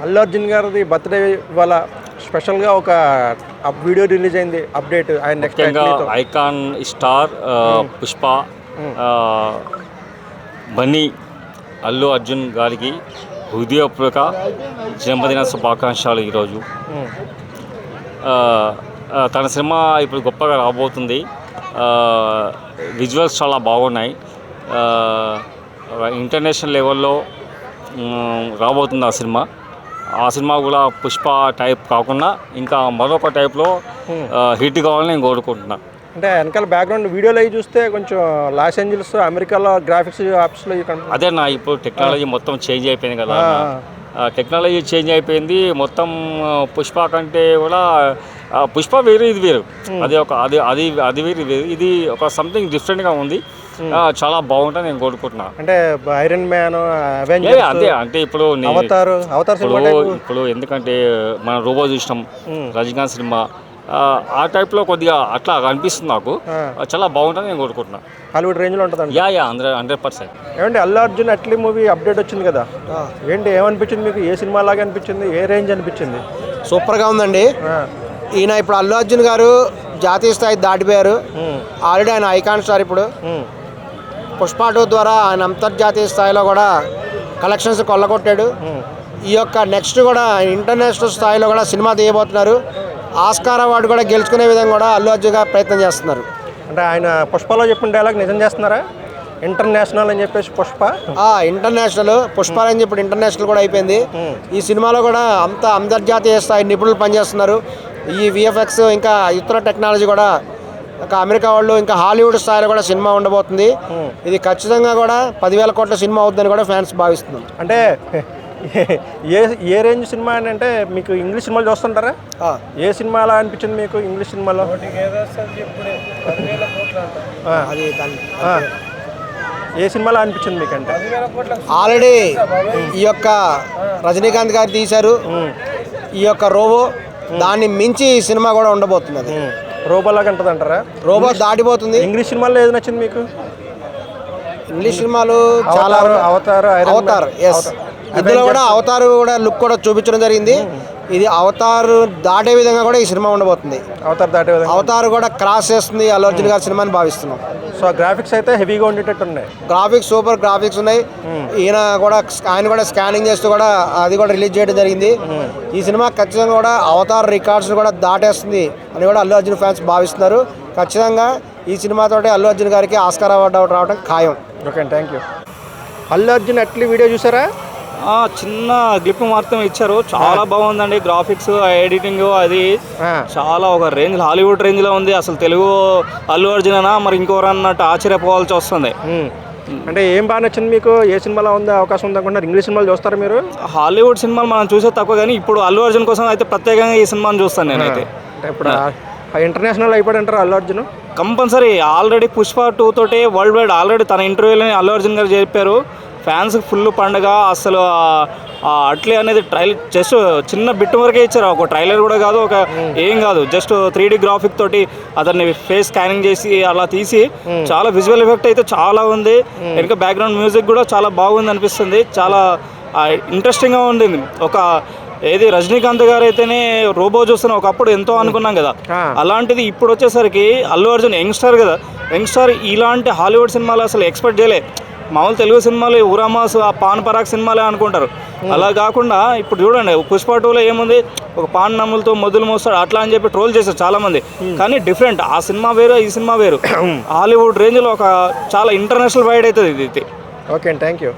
అల్లు అర్జున్ గారిది బర్త్డే ఇవాళ స్పెషల్గా ఒక వీడియో రిలీజ్ అయింది అప్డేట్ ఆయన నెక్స్ట్ ముఖ్యంగా ఐకాన్ స్టార్ ఆ, పుష్ప ఆ, బన్నీ అల్లు అర్జున్ గారికి హృదయపూర్వక జన్మదిన శుభాకాంక్షలు ఈరోజు. ఆ, తన సినిమా ఇప్పుడు గొప్పగా రాబోతుంది. విజువల్స్ చాలా బాగున్నాయి. ఇంటర్నేషనల్ లెవెల్లో రాబోతుంది ఆ సినిమా. ఆ సినిమా కూడా పుష్ప టైప్ కాకుండా ఇంకా మరొక టైప్లో హిట్ కావాలని నేను కోరుకుంటున్నా. అంటే వెనకాల బ్యాక్గ్రౌండ్ వీడియోలో అవి చూస్తే కొంచెం లాస్ ఏంజల్స్ అమెరికాలో గ్రాఫిక్స్ ఆఫీస్లో అదే నా ఇప్పుడు టెక్నాలజీ మొత్తం చేంజ్ అయిపోయింది కదా టెక్నాలజీ చేంజ్ అయిపోయింది. మొత్తం పుష్ప కంటే కూడా పుష్ప వేరు ఇది వేరు. అది ఒక అది అది అది వేరు ఇది వేరు. ఇది ఒక సంథింగ్ డిఫరెంట్గా ఉంది. చాలా బాగుంటుంది నేను కోరుకుంటున్నా. అంటే ఐరన్ మ్యాన్ అంతే అంటే ఇప్పుడు అవతారు అవతార్ సినిమా ఇప్పుడు ఎందుకంటే మన రోబో చూసినాం రజనీకాంత్ సినిమా. ఆ, టైప్లో కొద్దిగా అట్లా అనిపిస్తుంది నాకు. చాలా బాగుంటుంది నేను కోరుకుంటున్నా. హాలీవుడ్ రేంజ్లో ఉంటుందండి yeah yeah hundred hundred percent. ఏమండి అల్లు అర్జున్ అట్లీ మూవీ అప్డేట్ వచ్చింది కదా? ఏంటి ఏమనిపించింది మీకు? ఏ సినిమా లాగా అనిపించింది? ఏ రేంజ్ అనిపించింది? సూపర్గా ఉందండి. ఈయన ఇప్పుడు అల్లు అర్జున్ గారు జాతీయ స్థాయి దాటిపోయారు. ఉమ్, ఆల్రెడీ ఆయన ఐకాన్ స్టార్ ఇప్పుడు. పుష్ప టూ ద్వారా ఆయన అంతర్జాతీయ స్థాయిలో కూడా కలెక్షన్స్ కొల్లగొట్టాడు. ఈ యొక్క నెక్స్ట్ కూడా ఇంటర్నేషనల్ స్థాయిలో కూడా సినిమా తీయబోతున్నారు. ఆస్కార్ అవార్డు కూడా గెలుచుకునే విధంగా కూడా అల్లు అర్జున్ గారు ప్రయత్నం చేస్తున్నారు. అంటే ఆయన పుష్పలో చెప్పిన డైలాగ్ నిజం చేస్తున్నారా? ఇంటర్నేషనల్ అని చెప్పేసి పుష్ప? ఇంటర్నేషనల్. పుష్పాలని ఇప్పుడు ఇంటర్నేషనల్ కూడా అయిపోయింది. ఈ సినిమాలో కూడా అంత అంతర్జాతీయ స్థాయి నిపుణులు పనిచేస్తున్నారు. ఈ విఎఫ్ఎక్స్ ఇంకా ఇతర టెక్నాలజీ కూడా ఇంకా అమెరికా వాళ్ళు ఇంకా హాలీవుడ్ స్థాయిలో కూడా సినిమా ఉండబోతుంది. ఇది ఖచ్చితంగా కూడా పదివేల కోట్ల సినిమా అవుతుందని కూడా ఫ్యాన్స్ భావిస్తున్నాం అంటే ఏ ఏ రేంజ్ సినిమా అని అంటే మీకు ఇంగ్లీష్ సినిమాలు చూస్తుంటారా? ఏ సినిమా అలా అనిపించింది మీకు ఇంగ్లీష్ సినిమాలో? అది. ఏ సినిమాలో అనిపించింది మీకు అంటే ఆల్రెడీ ఈ యొక్క రజనీకాంత్ గారు తీశారు. ఈ యొక్క రోబో దాన్ని మించి ఈ సినిమా కూడా ఉండబోతుంది అది రోబోలాగా ఉంటుంది అంటారా రోబో దాటిపోతుంది. ఇంగ్లీష్ సినిమాలో ఏది నచ్చింది మీకు? ఇంగ్లీష్ సినిమాలు చాలా అవతారు అవతారు ఎస్ ఇందులో కూడా అవతారు కూడా లుక్ కూడా చూపించడం జరిగింది. ఇది అవతారు దాటే విధంగా కూడా ఈ సినిమా ఉండబోతుంది. అవతారు దాటే విధంగా. అవతారు కూడా క్రాస్ చేస్తుంది అల్లు అర్జున్ గారి సినిమాని భావిస్తున్నాం. సో గ్రాఫిక్స్ అయితే హెవీగా ఉండేటట్టు ఉన్నాయి గ్రాఫిక్స్ సూపర్ గ్రాఫిక్స్ ఉన్నాయి. ఈయన కూడా ఆయన కూడా స్కానింగ్ చేస్తూ కూడా అది కూడా రిలీజ్ చేయడం జరిగింది. ఈ సినిమా ఖచ్చితంగా కూడా అవతార్ రికార్డ్స్ కూడా దాటేస్తుంది అని కూడా అల్లు అర్జున్ ఫ్యాన్స్ భావిస్తున్నారు. ఖచ్చితంగా ఈ సినిమాతోటి అల్లు అర్జున్ గారికి ఆస్కార్ అవార్డు రావడం ఖాయం. Okay thank you. Allu Arjun Atlee video చూసారా? చిన్న గ్లిప్ మాత్రం ఇచ్చారు. చాలా బాగుందండి. గ్రాఫిక్స్ ఎడిటింగ్ అది చాలా ఒక రేంజ్ హాలీవుడ్ రేంజ్లో ఉంది. అసలు తెలుగు అల్లు అర్జున్ అనా మరి ఇంకోరు అన్నట్టు ఆశ్చర్యపోవాల్సి వస్తుంది. అంటే ఏం బాగా నచ్చింది మీకు? ఏ సినిమాలో ఉంది అవకాశం ఉంది అనుకుంటున్నారు? ఇంగ్లీష్ సినిమాలు చూస్తారా మీరు? హాలీవుడ్ సినిమాలు మనం చూసే తక్కువ కానీ ఇప్పుడు అల్లు అర్జున్ కోసం అయితే ప్రత్యేకంగా ఈ సినిమాని చూస్తాను నేనైతే. ఇప్పుడు international అయిపోయాడంటారు Allu Arjun? Compulsory. Already Pushpa two తోటి వరల్డ్ వైడ్ ఆల్రెడీ తన ఇంటర్వ్యూలో అల్లు అర్జున్ గారు చెప్పారు. ఫ్యాన్స్ ఫుల్ పండగ అసలు అట్లే అనేది ట్రైలర్ జస్ట్ చిన్న బిట్ వరకే ఇచ్చారు. ఒక ట్రైలర్ కూడా కాదు ఒక ఏం కాదు. జస్ట్ త్రీ డి గ్రాఫిక్ తోటి అతన్ని ఫేస్ స్కానింగ్ చేసి అలా తీసి చాలా విజువల్ ఎఫెక్ట్ అయితే చాలా ఉంది. వెనుక బ్యాక్గ్రౌండ్ మ్యూజిక్ కూడా చాలా బాగుంది అనిపిస్తుంది. చాలా ఇంట్రెస్టింగ్గా ఉండింది ఒక ఏది రజనీకాంత్ గారు అయితేనే రోబో చూస్తున్న ఒకప్పుడు ఎంతో అనుకున్నాం కదా. అలాంటిది ఇప్పుడు వచ్చేసరికి అల్లు అర్జున్ యంగ్స్టర్ కదా. యంగ్స్టర్ ఇలాంటి హాలీవుడ్ సినిమాలు అసలు ఎక్స్పెక్ట్ చేయలే. మామూలు తెలుగు సినిమాలు ఉరామాస్ ఆ పాన్ పరాగ్ సినిమాలే అనుకుంటారు. అలా కాకుండా ఇప్పుడు చూడండి పుష్ప టూలో ఏముంది? ఒక పాన్ నమ్ములతో మొదలు మోస్తాడు అట్లా అని చెప్పి ట్రోల్ చేశారు చాలా మంది కానీ డిఫరెంట్ ఆ సినిమా వేరు ఈ సినిమా వేరు. హాలీవుడ్ రేంజ్లో ఒక చాలా ఇంటర్నేషనల్ వైడ్ అవుతుంది ఇది. Okay thank you.